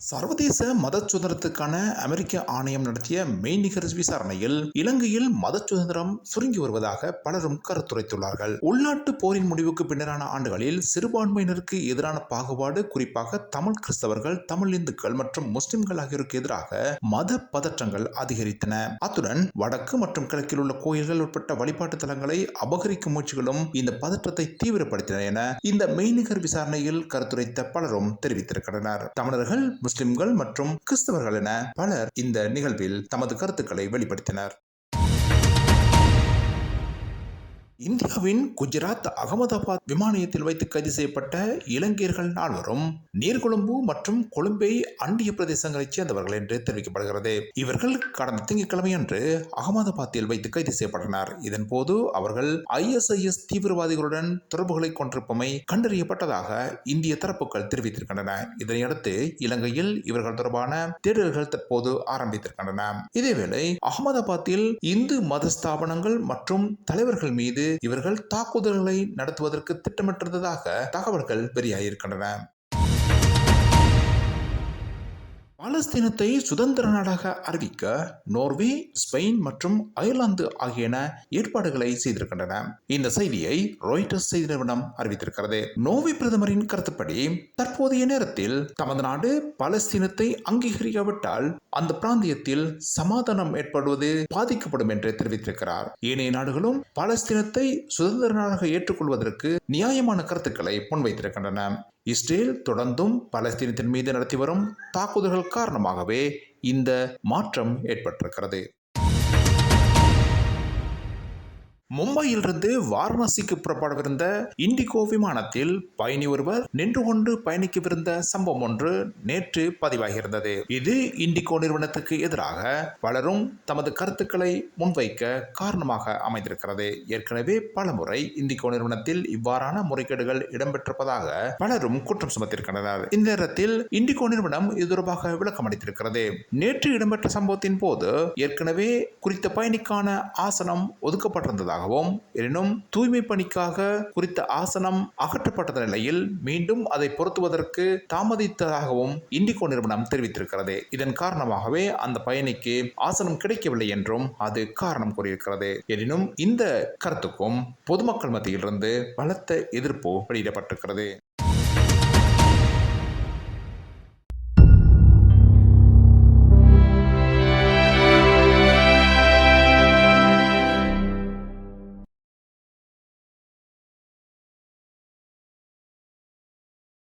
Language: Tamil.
சர்வதேச மத சுதந்திரத்துக்கான அமெரிக்க ஆணையம் நடத்திய மெய்நிகர் விசாரணையில் இலங்கையில் மத சுதந்திரம் சுருங்கி வருவதாக பலரும் கருத்துரைத்துள்ளார்கள். உள்நாட்டு போரின் முடிவுக்கு பின்னரான ஆண்டுகளில் சிறுபான்மையினருக்கு எதிரான பாகுபாடு குறிப்பாக தமிழ் கிறிஸ்தவர்கள் தமிழ் இந்துக்கள் மற்றும் முஸ்லிம்கள் ஆகியோருக்கு எதிராக மத பதற்றங்கள் அதிகரித்தன. அத்துடன் வடக்கு மற்றும் கிழக்கில் உள்ள கோயில்கள் உட்பட்ட வழிபாட்டு தலங்களை அபகரிக்கும் முயற்சிகளும் இந்த பதற்றத்தை தீவிரப்படுத்தின என இந்த மெய்நிகர் விசாரணையில் கருத்துரைத்த பலரும் தெரிவித்திருக்கின்றனர். தமிழர்கள் முஸ்லிம்கள் மற்றும் கிறிஸ்தவர்கள் என பலர் இந்த நிகழ்வில் தமது கருத்துக்களை வெளிப்படுத்தினர். இந்தியாவின் குஜராத் அகமதாபாத் விமான நிலையத்தில் வைத்து கைது செய்யப்பட்ட இலங்கையர்கள் நால்வரும் நீர்கொழும்பு மற்றும் கொழும்பை அண்டிய பிரதேசங்களைச் சேர்ந்தவர்கள் என்று தெரிவிக்கப்படுகிறது. இவர்கள் கடந்த திங்கட்கிழமையன்று அகமதாபாத்தில் வைத்து கைது செய்யப்பட்டனர். இதன் போது அவர்கள் ஐஎஸ்ஐஎஸ் தீவிரவாதிகளுடன் தொடர்புகளை கொண்டிருப்பமை கண்டறியப்பட்டதாக இந்திய தரப்புகள் தெரிவித்திருக்கின்றன. இதனையடுத்து இலங்கையில் இவர்கள் தொடர்பான தேடல்கள் தற்போது ஆரம்பித்திருக்கின்றன. இதேவேளை அகமதாபாத்தில் இந்து மத ஸ்தாபனங்கள் மற்றும் தலைவர்கள் மீது இவர்கள் தாக்குதல்களை நடத்துவதற்கு திட்டமிட்டிருந்ததாக தகவல்கள் வெளியாகியிருக்கின்றன. பாலஸ்தீனத்தை சுதந்திர நாடாக அறிவிக்க நோர்வே ஸ்பெயின் மற்றும் அயர்லாந்து ஆகியன ஏற்பாடுகளை செய்திருக்கின்றன. இந்த செய்தியை ரோய்டர்ஸ் செய்தி நிறுவனம் அறிவித்திருக்கிறது. நோர்வே பிரதமரின் கருத்துப்படி தற்போதைய நேரத்தில் தமது நாடு பாலஸ்தீனத்தை அங்கீகரிக்காவிட்டால் அந்த பிராந்தியத்தில் சமாதானம் ஏற்படுவது பாதிக்கப்படும் என்று தெரிவித்திருக்கிறார். ஏனைய நாடுகளும் பாலஸ்தீனத்தை சுதந்திர நாடாக ஏற்றுக்கொள்வதற்கு நியாயமான கருத்துக்களை முன்வைத்திருக்கின்றன. இஸ்ரேல் தொடர்ந்தும் பாலஸ்தீனத்தின் மீது நடத்தி வரும் தாக்குதல்கள் காரணமாகவே இந்த மாற்றம் ஏற்பட்டிருக்கிறது. மும்பையிலிருந்து வாரணாசிக்கு புறப்படவிருந்த இண்டிகோ விமானத்தில் பயணி ஒருவர் நின்று கொண்டு பயணிக்கவிருந்த சம்பவம் ஒன்று நேற்று பதிவாகியிருந்தது. இது இண்டிகோ நிறுவனத்துக்கு எதிராக பலரும் தமது கருத்துக்களை முன்வைக்க காரணமாக அமைந்திருக்கிறது. ஏற்கனவே பலமுறை இண்டிகோ நிறுவனத்தில் இவ்வாறான முறைகேடுகள் இடம்பெற்றிருப்பதாக பலரும் குற்றம் சுமத்திருக்கின்றனர் இந்த நேரத்தில் இண்டிகோ நிறுவனம் இது தொடர்பாக விளக்கம் அளித்திருக்கிறது நேற்று இடம்பெற்ற சம்பவத்தின் போது ஏற்கனவே குறித்த பயணிக்கான ஆசனம் ஒதுக்கப்பட்டிருந்ததாக இருப்பதாகவும் எனினும் தூய்மை பணிக்காக குறித்த ஆசனம் அகற்றப்பட்ட நிலையில் மீண்டும் அதை பொருத்துவதற்கு தாமதித்ததாகவும் இண்டிகோ நிறுவனம் தெரிவித்திருக்கிறது. இதன் காரணமாகவே அந்த பயணிக்கு ஆசனம் கிடைக்கவில்லை என்றும் அது காரணம் கூறியிருக்கிறது. எனினும் இந்த கருத்துக்கும் பொதுமக்கள் மத்தியிலிருந்து பலத்த எதிர்ப்பு வெளியிடப்பட்டிருக்கிறது.